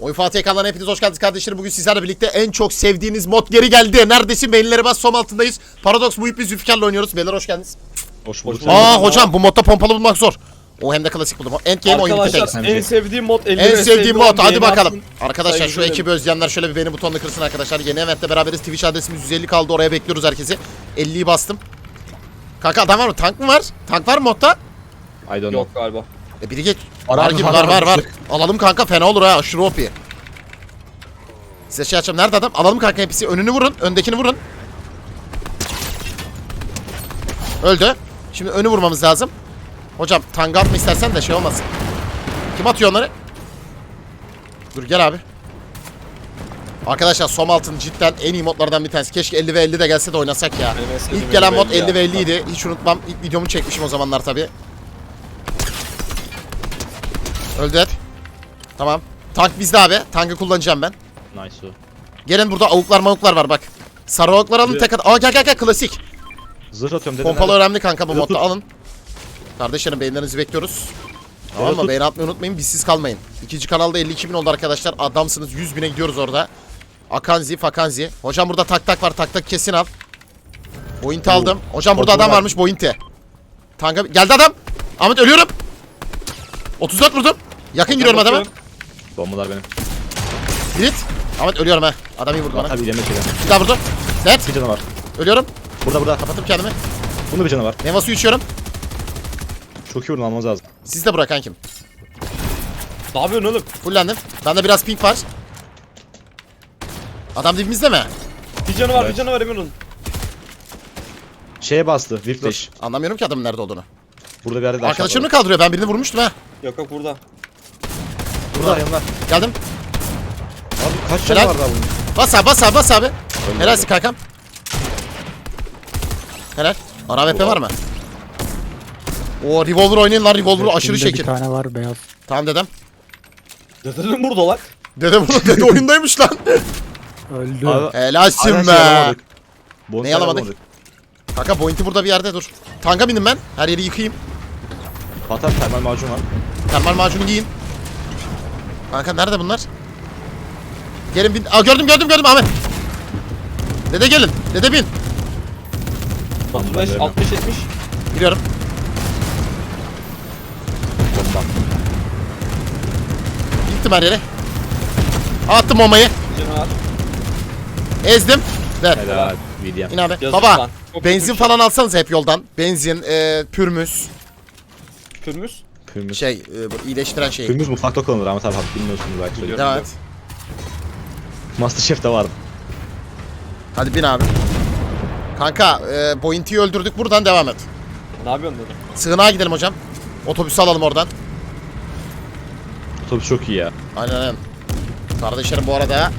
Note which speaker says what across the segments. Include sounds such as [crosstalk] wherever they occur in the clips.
Speaker 1: Oyun Fatih ekranlarına hepiniz hoş geldiniz kardeşlerim. Bugün sizlerle birlikte en çok sevdiğiniz mod geri geldi. Neredesin? Beynilere bas som altındayız. Paradox bu ipi Zülfikar'la oynuyoruz. Beyler hoş geldiniz.
Speaker 2: Hoş bulduk.
Speaker 1: Aa hocam bu modda pompalı bulmak zor. O hem de klasik buldum. Endgame oyun bitti
Speaker 3: Arkadaşlar en sevdiğim mod 50
Speaker 1: En sevdiğim mod hadi bakalım. Arkadaşlar
Speaker 3: Saygı
Speaker 1: şu
Speaker 3: duyarım.
Speaker 1: ekibi özleyenler şöyle bir beğeni butonunu kırsın arkadaşlar. Yeni eventte beraberiz. Twitch adresimiz 150 kaldı. Oraya bekliyoruz herkesi. 50'yi bastım. Kanka adam var mı? Tank mı var? Tank var mı modda?
Speaker 2: I don't know.
Speaker 3: Yok galiba.
Speaker 1: E biri geç.
Speaker 2: Var
Speaker 1: gibi
Speaker 2: var
Speaker 1: var var var.
Speaker 2: düştük.
Speaker 1: Alalım kanka fena olur ha aşırı OP. Size şey açacağım. Nerede adam? Alalım kanka hepsi. Önünü vurun. Öndekini vurun. Öldü. Şimdi önü vurmamız lazım. Hocam tanga atma istersen de şey olmasın. Kim atıyor onları? Dur gel abi. Arkadaşlar Som altın cidden en iyi modlardan bir tanesi. Keşke 50 ve 50 de gelse de oynasak ya.
Speaker 3: Sevdiğim
Speaker 1: İlk gelen
Speaker 3: 50
Speaker 1: mod
Speaker 3: ya.
Speaker 1: 50 ve 50 idi. Hiç unutmam. İlk videomu çekmişim o zamanlar tabi. Öldü et. Tamam. Tank bizde abi. Tankı kullanacağım ben.
Speaker 2: Nice o.
Speaker 1: Gelin burada avuklar mavuklar var bak. Sarı avuklar alın tek at. Aa gel gel gel klasik.
Speaker 2: Zırh atıyorum dedim.
Speaker 1: Pompalı
Speaker 2: nerede?
Speaker 1: önemli kanka bu modda alın. Kardeşlerim beğenilerinizi bekliyoruz. Tamam mı? Beğeni atmayı unutmayın. Bizsiz kalmayın. İkinci kanalda 52 bin oldu arkadaşlar. Adamsınız. 100 bine gidiyoruz orada. Akanzi, Fakanzi. Hocam burada tak tak var. Tak tak kesin al. Bointi aldım. Hocam burada adam
Speaker 2: var.
Speaker 1: varmış Bointi. Tanka geldi adam. Ahmet ölüyorum. 34 vurdum. Yakın giriyorum adama.
Speaker 2: Bombalar benim.
Speaker 1: Grit. Ahmet ölüyorum ha. Adam iyi vurdu bana.
Speaker 2: Tabii yemek yedim.
Speaker 1: Bir daha vurdu. Net.
Speaker 2: Bir canı var.
Speaker 1: Ölüyorum.
Speaker 2: Burada burada.
Speaker 1: Kapatıp kendimi.
Speaker 2: Bunda bir canı var.
Speaker 1: Meyve suyu içiyorum.
Speaker 2: Çok iyi vurdun almamız lazım.
Speaker 1: Siz de bırak kankim.
Speaker 3: Ne yapıyorsun oğlum?
Speaker 1: Fullendim. Bende biraz pink var. Adam dibimizde mi?
Speaker 3: Bir canı var
Speaker 2: Evet.
Speaker 3: bir canı var emin olun.
Speaker 2: Şeye bastı. Whiplash.
Speaker 1: Anlamıyorum ki adamın nerede olduğunu.
Speaker 2: Burada bir yerde de
Speaker 1: Arkadaşım mı kaldırıyor? Ben birini vurmuştum ha.
Speaker 3: Yok yok burada.
Speaker 2: Burada.
Speaker 1: Geldim.
Speaker 2: Abi kaç
Speaker 1: Helal.
Speaker 2: canı var daha bunun?
Speaker 1: Bas abi bas abi bas abi.
Speaker 2: Öldü,
Speaker 1: Helalsin kankam. Helal. Ara VP var mı? O revolver oynayın lan revolver'ı aşırı şekil.
Speaker 4: Bir tane var beyaz.
Speaker 1: Tamam dedem.
Speaker 3: Dedenin burada lan.
Speaker 1: Dede bunu [laughs] dede oyundaymış lan.
Speaker 4: Öldü.
Speaker 2: Abi,
Speaker 1: Helalsin be.
Speaker 2: alamadık. Bonus
Speaker 1: Neyi alamadık? Kanka pointi burada bir yerde dur. Tanka bindim ben. Her yeri yıkayayım.
Speaker 2: Patat termal macun var.
Speaker 1: Termal macunu giyin. Kanka nerede bunlar? Gelin bin. Aa gördüm gördüm gördüm Ahmet. Dede gelin. Dede bin.
Speaker 3: 35
Speaker 2: ben
Speaker 3: 60 70.
Speaker 1: Giriyorum.
Speaker 2: Bomba.
Speaker 1: Gittim her yere. Attım bombayı. Ezdim. Der.
Speaker 2: Helal.
Speaker 1: İn abi.
Speaker 3: Yazık
Speaker 1: Baba.
Speaker 3: lan. Çok
Speaker 1: Benzin
Speaker 3: kötü.
Speaker 1: falan alsanız hep yoldan. Benzin, e, pürmüz,
Speaker 3: Pürmüz.
Speaker 2: Pürmüz.
Speaker 1: şey, e, bu iyileştiren şey.
Speaker 2: Pürmüz mutfakta kullanılır Ahmet abi. Bilmiyorsunuz belki.
Speaker 3: Biliyorum.
Speaker 1: Evet.
Speaker 2: Masterchef'te vardı.
Speaker 1: Hadi bin abi. Kanka, e, Bointi'yi öldürdük. Buradan devam et.
Speaker 3: Ne yapıyorsun dedim.
Speaker 1: Sığınağa gidelim hocam. Otobüsü alalım oradan.
Speaker 2: Otobüs çok iyi ya.
Speaker 1: Aynen aynen. Kardeşlerim bu arada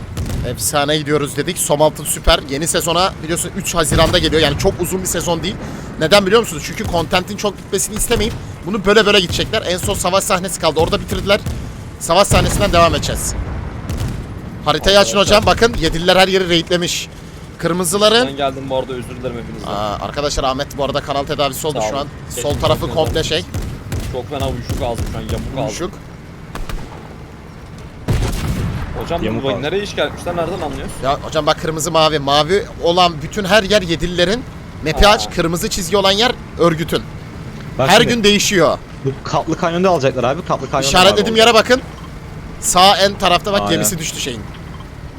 Speaker 1: efsane gidiyoruz dedik. Somaltı süper. Yeni sezona biliyorsun 3 Haziran'da geliyor. Yani çok uzun bir sezon değil. Neden biliyor musunuz? Çünkü kontentin çok gitmesini istemeyip bunu böyle böyle gidecekler. En son savaş sahnesi kaldı. Orada bitirdiler. Savaş sahnesinden devam edeceğiz. Haritayı açın hocam. Bakın yedililer her yeri raidlemiş. Kırmızıların
Speaker 3: Ben geldim bu arada özür dilerim hepinizden.
Speaker 1: Aa, arkadaşlar Ahmet bu arada kanal tedavisi oldu
Speaker 3: Sağ
Speaker 1: şu
Speaker 3: olun.
Speaker 1: an.
Speaker 3: Teşekkür
Speaker 1: Sol tarafı
Speaker 3: ederim.
Speaker 1: komple şey.
Speaker 3: Çok fena uyuşuk aldım şu an yamuk aldım.
Speaker 1: Uyuşuk.
Speaker 3: Hocam
Speaker 2: Yamuk
Speaker 3: bu
Speaker 2: aldım.
Speaker 3: nereye iş gelmişler nereden anlıyoruz?
Speaker 1: Ya hocam bak kırmızı mavi. Mavi olan bütün her yer yedililerin. Map'i aç. Kırmızı çizgi olan yer örgütün.
Speaker 2: Bak
Speaker 1: Her
Speaker 2: şimdi,
Speaker 1: gün değişiyor.
Speaker 2: Bu katlı kanyonda alacaklar abi. Katlı kanyonda
Speaker 1: İşaretlediğim yere bakın. Sağ en tarafta bak
Speaker 2: Aynen.
Speaker 1: gemisi düştü şeyin.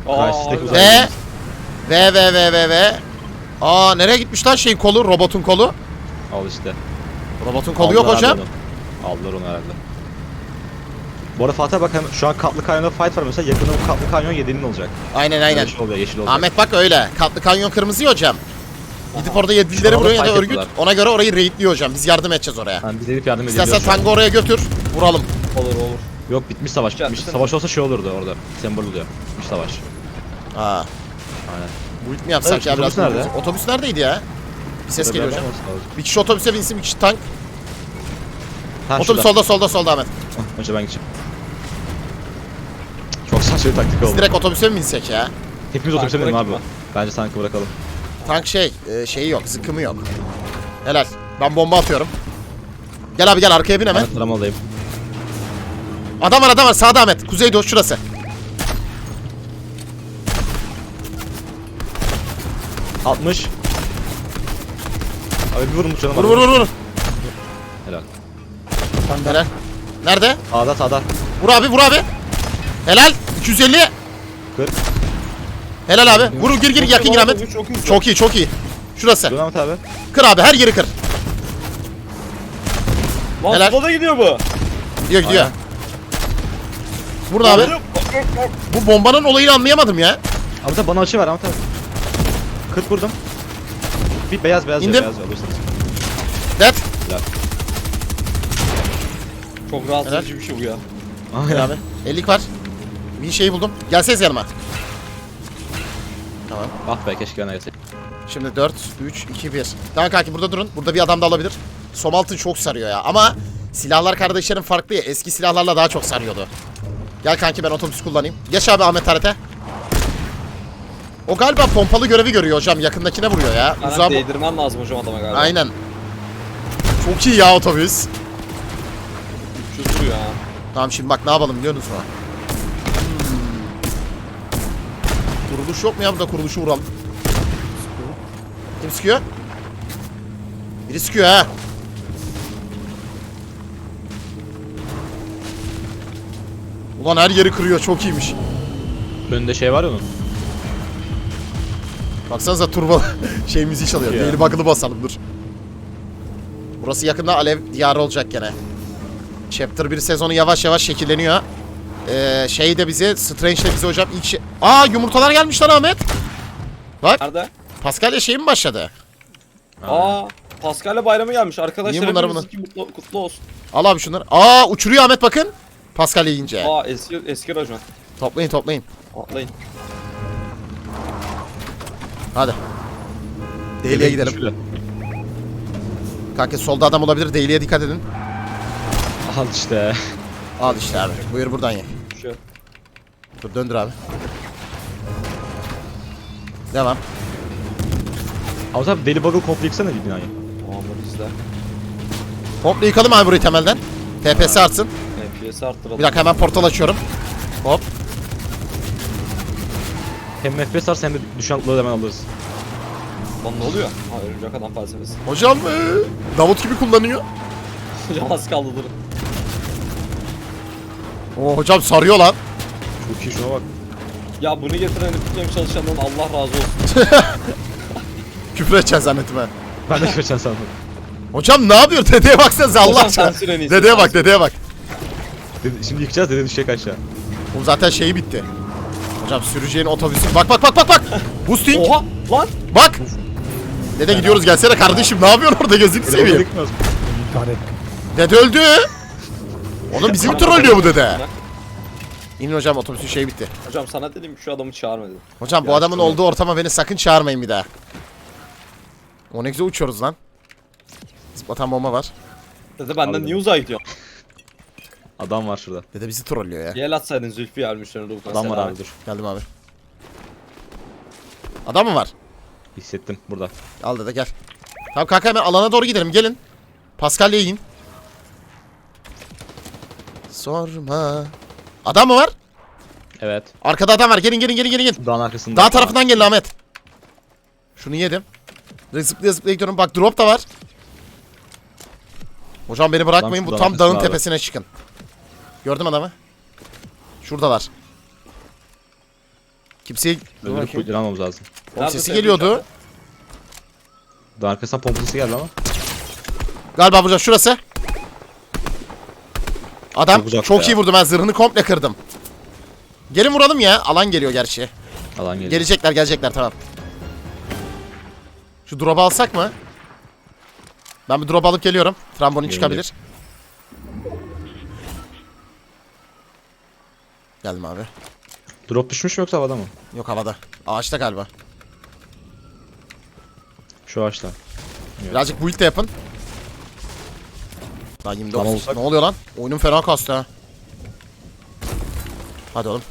Speaker 2: Karşıdaki uzay-
Speaker 1: Ve ve ve ve ve ve Aa nereye gitmiş lan şeyin kolu? Robotun kolu.
Speaker 2: Al işte.
Speaker 1: Robotun kolu yok
Speaker 2: Aldılar
Speaker 1: hocam.
Speaker 2: abi onu. Aldılar onu herhalde. Bu arada Fatih bak hem şu an katlı kanyonda fight var mesela yakında bu katlı kanyon yediğinin olacak.
Speaker 1: Aynen aynen.
Speaker 2: Yeşil oluyor yeşil olacak.
Speaker 1: Ahmet bak öyle. Katlı kanyon kırmızı ya hocam. Gidip orada
Speaker 2: anda
Speaker 1: vuruyor ya da örgüt. Ona göre orayı raidliyor hocam. Biz yardım edeceğiz oraya.
Speaker 2: Yani biz gidip yardım
Speaker 1: İstersen
Speaker 2: şu an.
Speaker 1: tango oraya götür. Vuralım.
Speaker 3: Olur olur.
Speaker 2: Yok bitmiş savaş bitmiş. Savaş olsa şey olurdu orada. Sembol oluyor. Bitmiş savaş.
Speaker 1: Aa.
Speaker 2: Aynen.
Speaker 1: Bu mi yapsak
Speaker 2: Evet,
Speaker 1: ya biraz?
Speaker 2: otobüs nerede?
Speaker 1: Otobüs neredeydi ya? Bir ses geliyor hocam. Bir kişi otobüse binsin, bir kişi tank.
Speaker 2: Ha,
Speaker 1: Otobüs
Speaker 2: şurada.
Speaker 1: solda solda solda Ahmet.
Speaker 2: Önce ben geçeyim. Çok saçma bir taktik
Speaker 1: Biz
Speaker 2: oldu.
Speaker 1: direkt otobüse mi binsek ya?
Speaker 2: Hepimiz
Speaker 3: Tankı
Speaker 2: otobüse binelim abi. Bence tankı bırakalım.
Speaker 1: Tank şey, e, şeyi yok, zıkkımı yok. Helal. Ben bomba atıyorum. Gel abi gel arkaya bin hemen.
Speaker 2: Ben taramalıyım.
Speaker 1: Adam var adam var sağda Ahmet. Kuzeydoğu şurası.
Speaker 2: Atmış. Abi bir vurmuş canım.
Speaker 1: Vur vur vur vur.
Speaker 2: Helal.
Speaker 1: Helal. Nerede?
Speaker 2: Sağda sağda.
Speaker 1: Vur abi vur abi. Helal. 250.
Speaker 2: 40.
Speaker 1: Helal abi. Vur gir gir yakın gir Ahmet.
Speaker 3: Çok
Speaker 1: iyi çok iyi. Şurası.
Speaker 2: Ahmet abi.
Speaker 1: Kır abi her yeri kır.
Speaker 3: Lan
Speaker 1: Helal.
Speaker 3: sola da gidiyor bu.
Speaker 1: Gidiyor gidiyor. Burada abi. Bu bombanın olayını anlayamadım ya.
Speaker 2: Ahmet abi bana açı ver Ahmet abi. 40 vurdum. Bir beyaz beyaz
Speaker 1: İndim.
Speaker 2: beyaz alırsınız.
Speaker 1: Dead.
Speaker 2: Helal.
Speaker 3: Çok rahatsız edici bir şey bu ya.
Speaker 1: Gel abi. 50 var. Bir şey buldum. Gelseniz yanıma. Tamam.
Speaker 2: Ah be keşke yana gelseydim.
Speaker 1: Şimdi 4, 3, 2, 1. Tamam kanki burada durun. Burada bir adam da alabilir. Somaltın çok sarıyor ya. Ama silahlar kardeşlerin farklı ya. Eski silahlarla daha çok sarıyordu. Gel kanki ben otobüs kullanayım. Geç abi Ahmet Haret'e. O galiba pompalı görevi görüyor hocam. Yakındakine vuruyor ya. Uzağa bu-
Speaker 3: değdirmen lazım hocam adama galiba.
Speaker 1: Aynen. Çok iyi ya otobüs.
Speaker 3: Şu duruyor ha.
Speaker 1: Tamam şimdi bak ne yapalım biliyor musun? Kuruluş yok mu ya burada kuruluşu vuralım. Kim sıkıyor? Biri sıkıyor ha. Ulan her yeri kırıyor çok iyiymiş.
Speaker 2: Önünde şey var onun.
Speaker 1: Baksanıza turbo [laughs] şey müziği çalıyor. Değil bakılı basalım dur. Burası yakında alev diyarı olacak gene. Chapter 1 sezonu yavaş yavaş şekilleniyor. Ee, şey de bize, Strange de bize hocam ilk şey... Aa yumurtalar gelmiş lan Ahmet. Bak
Speaker 3: Nerede?
Speaker 1: Paskalya şey mi başladı?
Speaker 3: Aa, Paskalya bayramı gelmiş arkadaşlar.
Speaker 1: Niye bunlar
Speaker 3: hepiniz için Kutlu, kutlu olsun.
Speaker 1: Al abi şunları. Aa uçuruyor Ahmet bakın. Paskalya yiyince.
Speaker 3: Aa eski eski racon.
Speaker 1: Toplayın toplayın.
Speaker 3: Atlayın.
Speaker 1: Hadi. Daily'e gidelim.
Speaker 2: Şöyle.
Speaker 1: Kanka solda adam olabilir. Daily'e dikkat edin.
Speaker 2: Al işte.
Speaker 1: Al işte abi. Buyur buradan ye. Dur döndür abi. Devam.
Speaker 2: Ahmet abi deli bug'ı komple yıksana bir binayı.
Speaker 3: Tamamdır bizde.
Speaker 1: Komple yıkalım abi burayı temelden. TPS artsın.
Speaker 3: FPS arttıralım.
Speaker 1: Bir dakika hemen portal açıyorum. Hop.
Speaker 2: Hem FPS arsa hem de düşen atları hemen alırız.
Speaker 3: Lan ne oluyor? Ha örümcek adam felsefesi. [laughs]
Speaker 1: Hocam ee, Davut gibi kullanıyor.
Speaker 3: Hocam az kaldı durun.
Speaker 1: Oo hocam sarıyor lan.
Speaker 2: Çok iyi şuna bak.
Speaker 3: Ya bunu getiren Epic Games çalışanından Allah razı olsun. [laughs]
Speaker 1: Küfür edeceğiz zannettim ben.
Speaker 2: Ben de geçen sandım.
Speaker 1: Hocam ne yapıyor? Dedeye baksanıza Allah
Speaker 3: Hocam
Speaker 1: aşkına.
Speaker 3: sansür en iyisi,
Speaker 1: Dedeye bak
Speaker 3: sansür.
Speaker 1: dedeye bak.
Speaker 2: Dedi, şimdi yıkacağız dedi düşecek aşağı.
Speaker 1: Oğlum zaten şeyi bitti. Hocam sürücüğün otobüsü. Bak bak bak bak bak. Boosting.
Speaker 3: Oha lan.
Speaker 1: Bak. Dede gidiyoruz gelsene kardeşim. Ne yapıyorsun orada gözünü seveyim. Dede öldü. Oğlum bizi mi trollüyor bu dede? İnin hocam otobüsün şeyi bitti.
Speaker 3: Hocam sana dedim şu adamı çağırma dedim.
Speaker 1: Hocam bu
Speaker 2: Ya
Speaker 1: adamın
Speaker 2: şunu-
Speaker 1: olduğu ortama beni sakın çağırmayın bir daha. O ne güzel uçuyoruz lan. Zıplatan bomba var.
Speaker 3: Dede benden
Speaker 2: Abi.
Speaker 3: niye uzağa gidiyorsun?
Speaker 2: Adam var şurada.
Speaker 1: Dede bizi trollüyor ya.
Speaker 3: Gel atsaydın Zülfü yarmışlarını Rukan
Speaker 2: Adam var abi dur.
Speaker 1: Geldim abi. Adam mı var?
Speaker 2: Hissettim burada.
Speaker 1: Al dede gel. Tamam kanka hemen alana doğru gidelim gelin. Paskalya'ya in. Sorma. Adam mı var?
Speaker 2: Evet.
Speaker 1: Arkada adam var. Gelin gelin gelin gelin. gelin.
Speaker 2: Dağın arkasında.
Speaker 1: Dağ tarafından gelin Ahmet. Şunu yedim. Zıplaya zıplaya gidiyorum. Bak drop da var. Hocam beni bırakmayın. Bu tam dağın
Speaker 2: abi.
Speaker 1: tepesine çıkın. Gördüm adamı. Şuradalar. Kimseyi...
Speaker 2: Öldürüp almamız lazım.
Speaker 3: Nerede
Speaker 1: sesi geliyordu.
Speaker 2: Dağın arkasından pompası geldi ama.
Speaker 1: Galiba burada şurası. Adam
Speaker 2: Çok
Speaker 1: çok iyi vurdum ben zırhını komple kırdım. Gelin vuralım ya. Alan geliyor gerçi.
Speaker 2: Alan geliyor.
Speaker 1: Gelecekler gelecekler tamam. Şu drop'u alsak mı? Ben bir drop alıp geliyorum. Trambolin çıkabilir. Geldim abi.
Speaker 2: Drop düşmüş mü yoksa havada mı?
Speaker 1: Yok havada. Ağaçta galiba.
Speaker 2: Şu ağaçta.
Speaker 1: Birazcık build de yapın. Daha 29.
Speaker 2: Tamam olsak.
Speaker 1: Ne oluyor lan? Oyunum fena kastı ha. Hadi oğlum.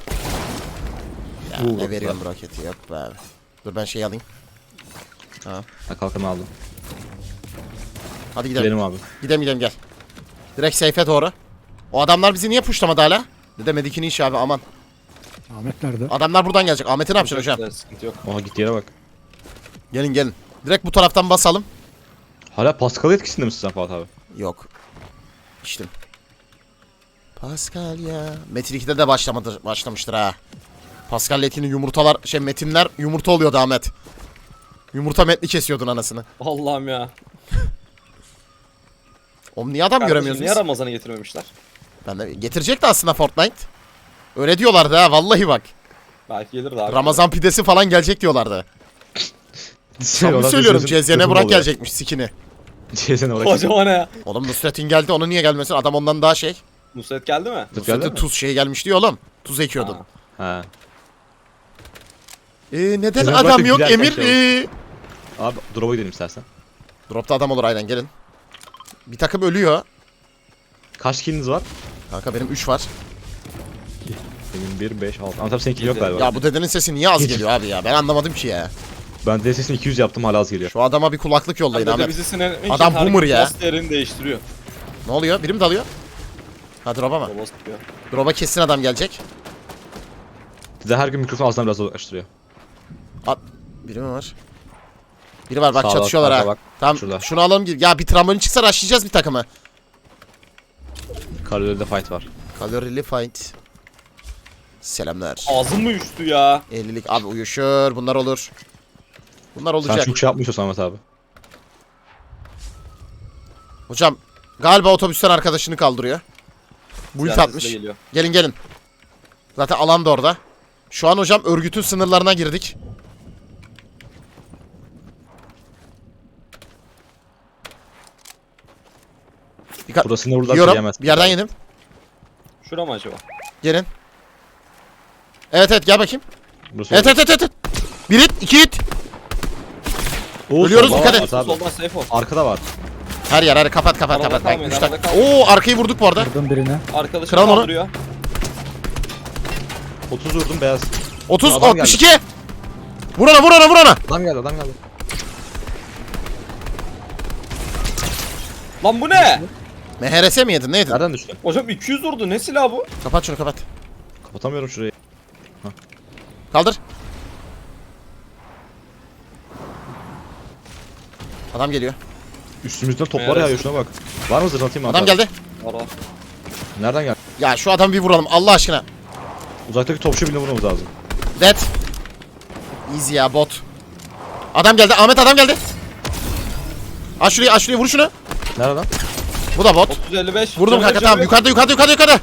Speaker 1: Ya
Speaker 2: Uuu,
Speaker 1: ne veriyorum bu roketi yok be abi. Dur ben şey alayım.
Speaker 2: Ha kalkanı aldım.
Speaker 1: Hadi gidelim.
Speaker 2: Gidelim abi.
Speaker 1: Gidelim gidelim gel. Direkt safe'e doğru. O adamlar bizi niye pushlamadı hala? Dede Medik'in işi abi aman.
Speaker 4: Ahmet nerede?
Speaker 1: Adamlar buradan gelecek. Ahmet'i ne yapacaksın hocam?
Speaker 3: Sıkıntı yok.
Speaker 2: Oha git yere bak.
Speaker 1: Gelin gelin. Direkt bu taraftan basalım.
Speaker 2: Hala Pascal etkisinde misin sen Fatih abi?
Speaker 1: Yok. İçtim. Pascal ya. Metin 2'de de başlamadır, başlamıştır ha. Pascal Metin'in yumurtalar, şey metinler yumurta oluyordu Ahmet. Yumurta metni kesiyordun anasını.
Speaker 3: Allah'ım ya.
Speaker 1: Oğlum niye adam
Speaker 3: Kardeşim,
Speaker 1: göremiyorsunuz?
Speaker 3: Niye Ramazan'ı getirmemişler?
Speaker 1: Ben de getirecekti aslında Fortnite. Öyle diyorlardı ha vallahi bak.
Speaker 3: Belki gelir daha.
Speaker 1: Ramazan pidesi falan gelecek diyorlardı. [laughs] Samimi söylüyorum CZN Burak gelecekmiş sikini.
Speaker 2: CZN Burak.
Speaker 3: Kocaman ya.
Speaker 1: Oğlum Nusret'in geldi onu niye gelmesin? Adam ondan daha şey.
Speaker 3: Nusret geldi mi?
Speaker 2: Mi?
Speaker 1: tuz şeyi gelmiş diyor oğlum. Tuz ekiyordun.
Speaker 3: Ha.
Speaker 2: Ha.
Speaker 1: Ee, neden
Speaker 2: Sezen
Speaker 1: adam yok
Speaker 2: giderken
Speaker 1: Emir? Ee...
Speaker 2: Abi drop'a gidelim istersen.
Speaker 1: Dropta adam olur aynen gelin. Bir takım ölüyor.
Speaker 2: Kaç killiniz var?
Speaker 1: Kanka benim 3 var.
Speaker 2: Benim 1, 5, 6. Ama tabii seninki yok
Speaker 3: Yedi.
Speaker 2: galiba.
Speaker 1: Ya bu dedenin sesi niye az geliyor abi ya? Ben anlamadım ki ya.
Speaker 2: Ben DSS'ini 200 yaptım hala az geliyor.
Speaker 1: Şu adama bir kulaklık yollayın
Speaker 3: bizi sinirlenmek için
Speaker 1: Adam boomer ya.
Speaker 3: post yerini değiştiriyor.
Speaker 1: Ne oluyor? Biri mi dalıyor? Ha drop'a mı? Drop'a kesin adam gelecek.
Speaker 2: Size her gün mikrofon ağzından biraz uzaklaştırıyor.
Speaker 1: At. Biri mi var? Biri var bak
Speaker 2: Sağda,
Speaker 1: çatışıyorlar ha.
Speaker 2: bak.
Speaker 1: Tamam
Speaker 2: Şurada.
Speaker 1: şunu alalım. gir- Ya bir trambolin çıksa rushlayacağız bir takımı.
Speaker 2: Kaloride fight var.
Speaker 1: Kalorili fight. Selamlar.
Speaker 3: Ağzım mı uçtu ya?
Speaker 1: 50'lik abi uyuşur. Bunlar olur. Bunlar
Speaker 2: Sen
Speaker 1: olacak.
Speaker 2: çok şey yapmıyorsun Ahmet abi.
Speaker 1: Hocam galiba otobüsten arkadaşını kaldırıyor.
Speaker 3: Silah sesi
Speaker 1: atmış. Gelin gelin. Zaten alan da orada. Şu an hocam örgütün sınırlarına girdik. Dikkat.
Speaker 2: Burasını vurdular
Speaker 1: Yiyorum. Bir yerden yedim.
Speaker 3: Şura mı acaba?
Speaker 1: Gelin. Evet evet gel bakayım.
Speaker 2: Burası
Speaker 1: Evet evet evet. evet. Bir hit, iki hit.
Speaker 2: Oo,
Speaker 1: Ölüyoruz,
Speaker 2: solda
Speaker 1: dikkat
Speaker 2: var
Speaker 1: et.
Speaker 2: Ahmet abi.
Speaker 3: Soldan safe ol.
Speaker 2: Arkada var.
Speaker 1: Her yer her kapat kapat
Speaker 3: Arada
Speaker 1: kapat. Bak,
Speaker 3: kalmayın,
Speaker 1: üç
Speaker 3: arada
Speaker 1: dakika.
Speaker 3: kalmayın.
Speaker 1: Oo arkayı vurduk bu arada.
Speaker 4: Vurdum birine.
Speaker 3: Arkadaşım
Speaker 1: Kıralım onu.
Speaker 3: kaldırıyor.
Speaker 2: 30 vurdum beyaz.
Speaker 1: 30
Speaker 2: Adam geldi.
Speaker 1: 62. Vur ona vur ona vur ona.
Speaker 2: Adam geldi adam geldi.
Speaker 3: Lan bu ne?
Speaker 1: MHRS mi yedin ne yedin?
Speaker 2: Nereden düştü?
Speaker 3: Hocam 200 vurdu. Ne silah bu?
Speaker 1: Kapat şunu kapat.
Speaker 2: Kapatamıyorum şurayı.
Speaker 1: Kaldır. Adam geliyor.
Speaker 2: Üstümüzden toplar
Speaker 3: Meğer-
Speaker 2: yağıyor şuna bak. Var mı zırh atayım mı
Speaker 1: Adam geldi.
Speaker 3: Var var.
Speaker 2: Nereden geldi?
Speaker 1: Ya şu adamı bir vuralım Allah aşkına.
Speaker 2: Uzaktaki topçu birine vurmamız lazım.
Speaker 1: Dead. Easy ya bot. Adam geldi. Ahmet adam geldi. Aç şurayı aç şurayı vur şunu.
Speaker 2: Nereden?
Speaker 1: Bu da bot.
Speaker 3: 355.
Speaker 1: Vurdum kanka tamam yukarıda yukarıda yukarıda yukarıda.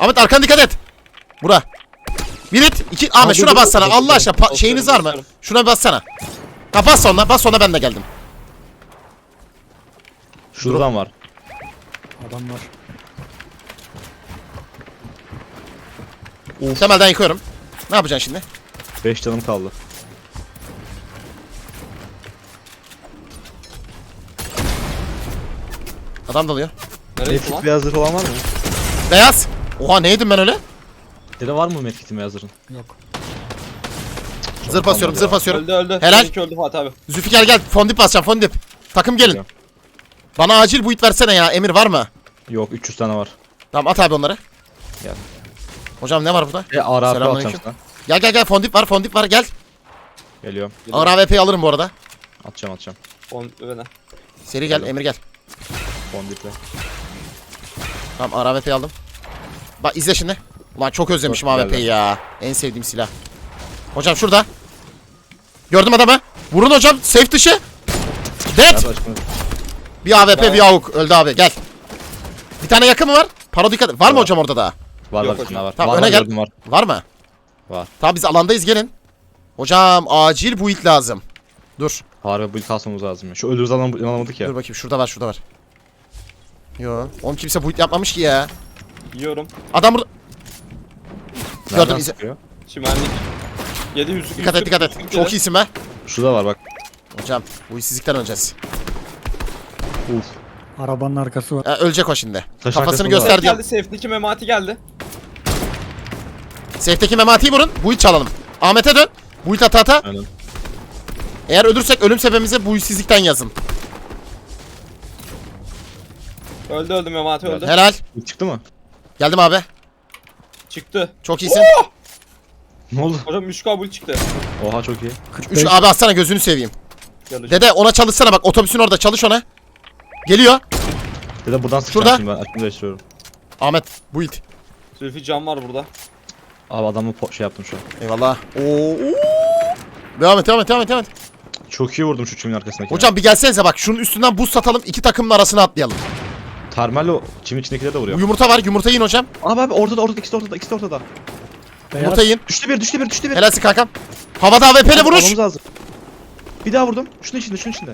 Speaker 1: Ahmet arkana dikkat et. Bura. Bir hit, iki. Ahmet şuna
Speaker 2: dur,
Speaker 1: bassana.
Speaker 2: dur,
Speaker 1: Allah aşkına. Pa- şeyiniz var mı? Şuna bassana. Ha bas sonra. Bas sonra ben de geldim.
Speaker 2: Şuradan var.
Speaker 4: Adam var.
Speaker 1: Temelden yıkıyorum. Ne yapacaksın şimdi?
Speaker 2: 5 canım kaldı.
Speaker 1: Adam dalıyor.
Speaker 3: Nereye gitti
Speaker 2: Medkit
Speaker 3: lan?
Speaker 2: beyaz zırh olan var mı?
Speaker 1: Beyaz. Oha ne yedim ben öyle?
Speaker 2: Dede var mı medkitin beyaz zırhın?
Speaker 4: Yok.
Speaker 1: Zırh basıyorum, zırh basıyorum.
Speaker 3: Öldü öldü.
Speaker 1: Helal.
Speaker 3: Seninki öldü Fatih abi.
Speaker 1: Zülfü gel gel. Fondip basacağım, fondip. Takım gelin. Bana acil bu it versene ya. Emir var mı?
Speaker 2: Yok 300 tane var.
Speaker 1: Tamam at abi onları.
Speaker 2: Gel.
Speaker 1: Hocam ne var burada?
Speaker 2: E ARP atacağım
Speaker 1: Selamünaleyküm.
Speaker 2: sana.
Speaker 1: Gel gel gel fondip var, fondip var gel.
Speaker 2: Geliyorum.
Speaker 1: Ağır AWP'yi alırım bu arada.
Speaker 2: Atacağım atacağım.
Speaker 3: On öne.
Speaker 1: Seri gel,
Speaker 2: Gel.
Speaker 1: Emir gel.
Speaker 2: Fondiple.
Speaker 1: Tamam AWP'yi aldım. Bak izle şimdi. Ulan çok özlemişim
Speaker 2: Çok
Speaker 1: AWP'yi ya. En sevdiğim silah. Hocam şurada. Gördüm adamı. Vurun hocam. Safe dışı. Dead.
Speaker 2: Açma?
Speaker 1: Bir AWP bir AUK. Öldü abi gel. Bir tane yakın mı var? Paro dikkat. Var mı hocam orada da?
Speaker 2: Var
Speaker 3: Yok
Speaker 2: var bir
Speaker 3: hocam.
Speaker 2: tane var.
Speaker 1: Tamam,
Speaker 2: var,
Speaker 1: öne
Speaker 2: var,
Speaker 1: gel.
Speaker 2: gördüm, var.
Speaker 1: Var mı?
Speaker 2: Var.
Speaker 1: Tamam biz alandayız gelin. Hocam acil bu it lazım. Dur.
Speaker 2: Harbi bu ilk almamız lazım ya. Şu ölürüz alan alamadık ya.
Speaker 1: Dur bakayım şurada var şurada var. Yo. Oğlum kimse bu it yapmamış ki ya.
Speaker 3: Yiyorum.
Speaker 1: Adam burada.
Speaker 2: Nereden
Speaker 1: gördüm, izle-
Speaker 2: sıkıyor?
Speaker 3: Çimenlik. 700
Speaker 1: Dikkat et dikkat et. Çok iyisin be.
Speaker 2: Şurada var bak.
Speaker 1: Hocam bu işsizlikten öleceğiz.
Speaker 2: Uf.
Speaker 4: Arabanın arkası var.
Speaker 1: Ha, ölecek o şimdi.
Speaker 2: Taşın
Speaker 1: Kafasını
Speaker 2: arkasında
Speaker 1: göster.
Speaker 3: Geldi safe'deki memati geldi.
Speaker 1: Safe'deki Memati'yi vurun. Bu it çalalım. Ahmet'e dön. Bu it ata ata.
Speaker 2: Aynen.
Speaker 1: Eğer ölürsek ölüm sebebimizi bu işsizlikten yazın.
Speaker 3: Öldü öldü memati öldü.
Speaker 1: Helal.
Speaker 2: Çıktı mı?
Speaker 1: Geldim abi.
Speaker 3: Çıktı.
Speaker 1: Çok iyisin.
Speaker 2: Ne oldu?
Speaker 3: Hocam 3 kabul çıktı.
Speaker 2: Oha çok iyi.
Speaker 1: 3 abi atsana gözünü seveyim.
Speaker 3: Hocam.
Speaker 1: Dede ona çalışsana bak otobüsün orada çalış ona. Geliyor.
Speaker 2: Dede buradan
Speaker 1: Şurada.
Speaker 2: şimdi ben açımı değiştiriyorum.
Speaker 1: Ahmet build.
Speaker 3: Zülfü cam var burada.
Speaker 2: Abi adamı po- şey yaptım şu an.
Speaker 1: Eyvallah. Oo. Devam et devam et devam et devam et.
Speaker 2: Çok iyi vurdum şu çimin arkasındaki.
Speaker 1: Hocam bir gelsenize bak şunun üstünden buz satalım iki takımın arasına atlayalım.
Speaker 2: Termal o çimin içindekileri de vuruyor.
Speaker 1: Yumurta var yumurta yiyin hocam.
Speaker 2: Abi abi ortada ortada ikisi de ortada ikisi de ortada.
Speaker 4: Beyaz.
Speaker 1: Yumurta yiyin.
Speaker 2: Düştü bir düştü bir düştü bir.
Speaker 1: Helalsin kankam. Havada AWP'le vuruş.
Speaker 2: Almamız lazım. Bir daha vurdum. Şunun içinde şunun içinde.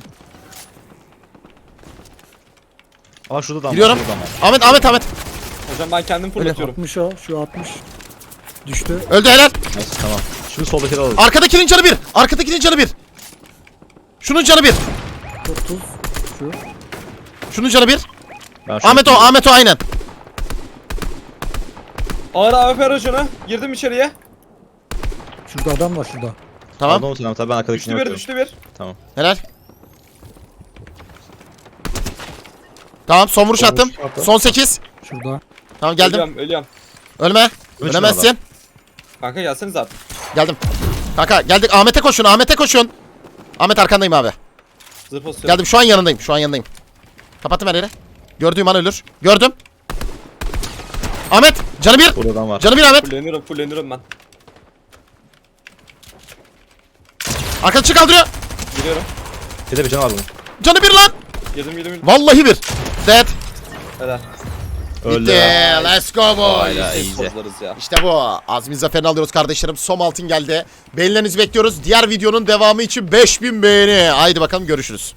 Speaker 2: Aa şurada da
Speaker 1: Giriyorum.
Speaker 2: şurada da.
Speaker 1: Ahmet Ahmet Ahmet.
Speaker 3: Hocam ben kendim fırlatıyorum.
Speaker 4: 60 o. Şu 60. Düştü.
Speaker 1: Öldü helal.
Speaker 2: Neyse tamam. Şunu soldakini alalım.
Speaker 1: Arkadakinin canı bir. Arkadakinin canı bir. Şunun canı bir.
Speaker 4: 30. Şu.
Speaker 1: Şunun canı bir.
Speaker 2: Ben
Speaker 1: Ahmet o Ahmet o aynen.
Speaker 3: Ağır AWP aracına. Girdim içeriye.
Speaker 4: Şurada adam var şurada.
Speaker 1: Tamam.
Speaker 2: Aldım o tabii ben arkadakini
Speaker 3: Düştü bir
Speaker 2: bakıyorum.
Speaker 3: düştü bir.
Speaker 2: Tamam.
Speaker 1: Helal. Tamam son vuruş
Speaker 2: Son
Speaker 1: attım. Son 8.
Speaker 4: Şurada.
Speaker 1: Tamam geldim.
Speaker 3: Ölüyorum ölüyorum.
Speaker 1: Ölme.
Speaker 2: Ölçün
Speaker 1: Ölemezsin.
Speaker 3: Kanka gelseniz artık.
Speaker 1: Geldim. Kanka geldik. Ahmet'e koşun. Ahmet'e koşun. Ahmet arkandayım abi.
Speaker 3: Zırh pozisyonu.
Speaker 1: Geldim. Şu an yanındayım. Şu an yanındayım. Kapattım her yeri. Gördüğüm an ölür. Gördüm. Ahmet. Canı bir.
Speaker 2: Buradan var.
Speaker 1: Canı bir Ahmet.
Speaker 3: Fulleniyorum fulleniyorum ben.
Speaker 1: Arkadaşı kaldırıyor.
Speaker 3: Giriyorum.
Speaker 2: Dede bir can var bunun.
Speaker 1: Canı bir lan.
Speaker 3: Girdim girdim girdim.
Speaker 1: Vallahi bir. Dead.
Speaker 3: Helal.
Speaker 2: Öldü.
Speaker 1: Bitti. Let's go boys.
Speaker 2: İyice.
Speaker 3: toplarız ya.
Speaker 1: İşte bu. Azmin zaferini alıyoruz kardeşlerim. Som altın geldi. Beğenilerinizi bekliyoruz. Diğer videonun devamı için 5000 beğeni. Haydi bakalım görüşürüz.